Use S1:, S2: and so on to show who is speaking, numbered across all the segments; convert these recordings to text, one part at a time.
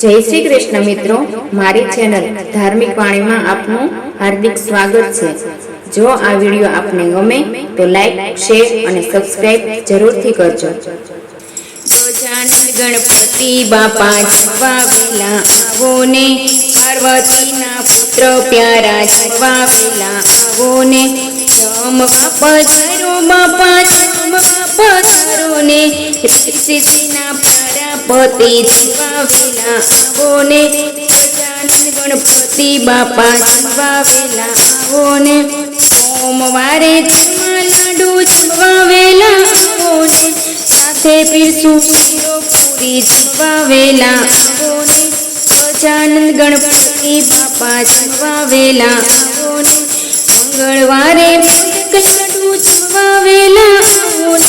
S1: જય શ્રી કૃષ્ણ મિત્રો, મારી ચેનલ ધાર્મિક વાણીમાં આપનું હાર્દિક સ્વાગત છે. જો આ વીડિયો આપને ગમે તો લાઈક, શેર અને સબસ્ક્રાઇબ જરૂરથી કરજો. ગજાનંદ ગણપતિ બાપા જવાવેલા આવો ને પાર્વતીના પુત્ર પ્યારા જવાવેલા આવો ને જમવા પધારો બાપા જમવા ધરો ને સીસીના પ્યારા પતિ જવાવેલા આવો ને ગજાનન ગણપતિ બાપા જવાવેલા આવો ને સોમવારે જમા લાડુ જવાવેલા આવો ને સાથે પીરસું શીરો પૂરી જવાવેલા આવો ને ગજાનંદ ગણપતિ બાપા જવાવેલા આવો ને મંગળવારે મોદક લાડુ જવાવેલા આવોને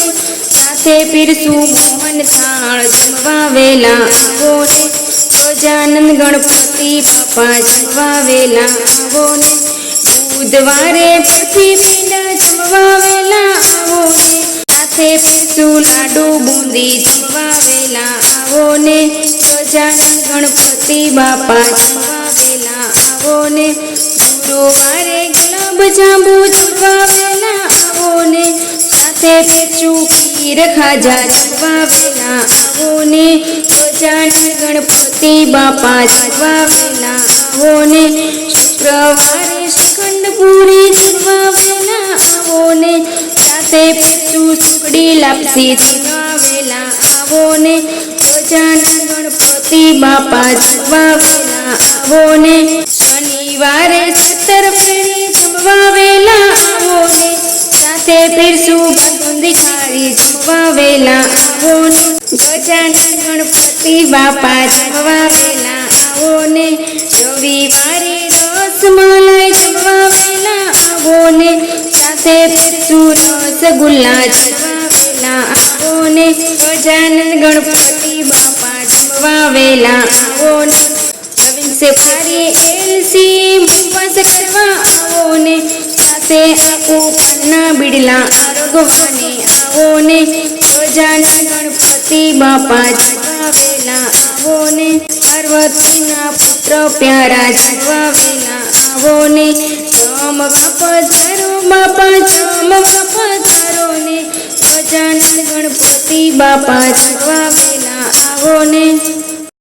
S1: સાથે પીરસું મોહન થાળ જવાવેલા આવો આવોને ગજાનંદ ગણપતિ બાપા જવાવેલા આવો આવોને બુધવારે પૃથ્વી મીંડા જવાવેલા આવો ને સાથે પીરસું લાડુ બુંદી જવાવેલા વેલા આવોને ગજાનંદ ગણપતિ બાપા જવાવેલા આવો આવોને ગુરુવારે પેચું ખીર ખાજા જવાવેલા આવો ને ગણપતિ બાપા જવાવેલા આવો ને શુક્રવારે શ્રીખંડ પૂરી જવાવેલા આવો ને સાથે પેચું સુકડી લાપસી જવાવેલા આવો ને ગણપતિ બાપા જવાવેલા આવો ને શનિવારે સાથે પીરસું બુંદી ખારી જવાવેલા આવો ને ગજાનન ગણપતિ બાપા જવાવેલા આવો ને રવિવારે રસમલાઈ જવાવેલા આવો ને સાથે પીરસું રસગુલ્લા જવાવેલા આવો ને ગજાનન ગણપતિ બાપા જવાવેલા આવો ને રવિન્સે ભારી એલસી આપો પાનના બીડલા આરોગવાને આવો ને ગજાનંદ ગણપતિ બાપા જવાવેલા આવોને પાર્વતીના પુત્ર પ્યારા જવાવેલા આવો ને જમવા પધારો બાપા જમવા પધારો ને ગજાનંદ ગણપતિ બાપા જવાવેલા આવો ને